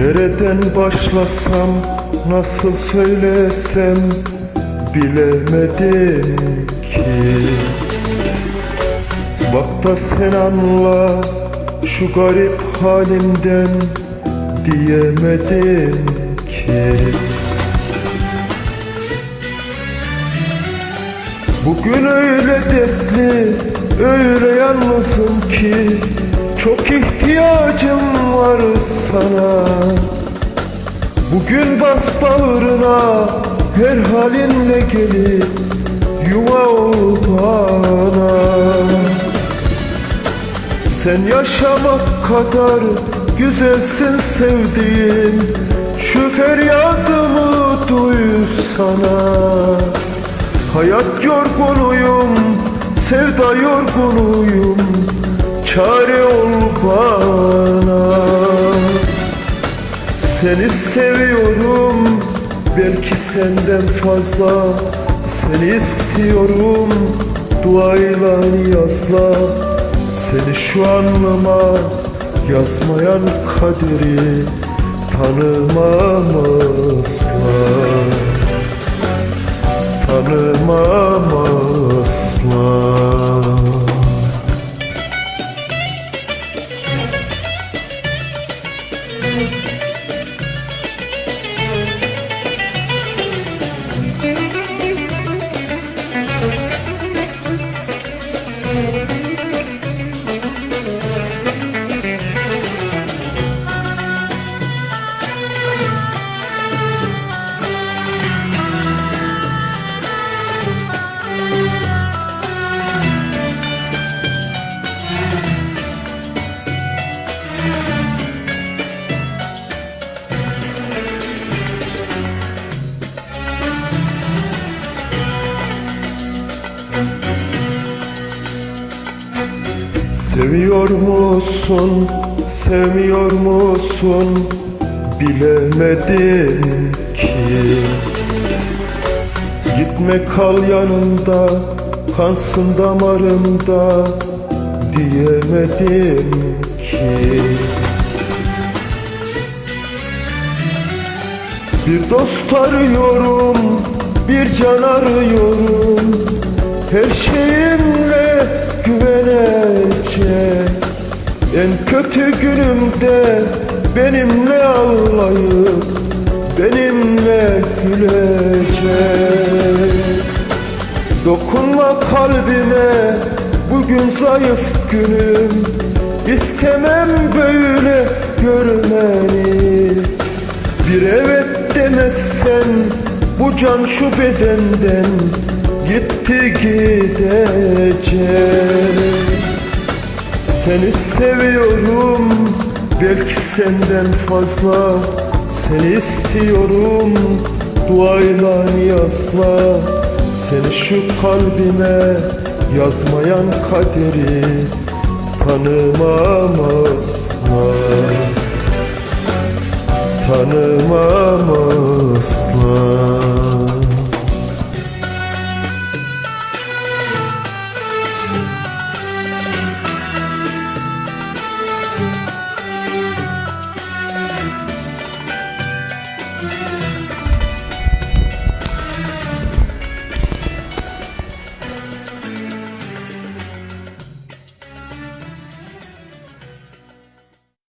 Nereden başlasam, nasıl söylesem bilemedim ki. Bak da sen anla şu garip halimden diyemedim ki. Bugün öyle dertli, öyle yalnızım ki. Çok ihtiyacım var sana. Bugün bas bağrına her halinle gelip Yuva ol bana Sen yaşamak kadar güzelsin sevdiğim Şu feryadımı duysana. Hayat yorgunuyum, sevda yorgunuyum Çare ol bana. Seni seviyorum Belki senden fazla. Seni istiyorum Duayla niyazla. Seni şu anıma Yazmayan kaderi Seviyor musun, sevmiyor musun? Bilemedim ki. Gitme kal yanımda, kansın damarımda. Diyemedim ki. Bir dost arıyorum, bir can arıyorum. Her şeyimle En kötü günümde benimle ağlayıp Benimle gülecek Dokunma kalbime bugün zayıf günüm. İstemem böyle görmeni. Bir evet demezsen bu can şu bedenden gitti gidecek Seni seviyorum belki senden fazla. Seni istiyorum duayla niyazla. Seni şu kalbime yazmayan kaderi tanımam asla tanımam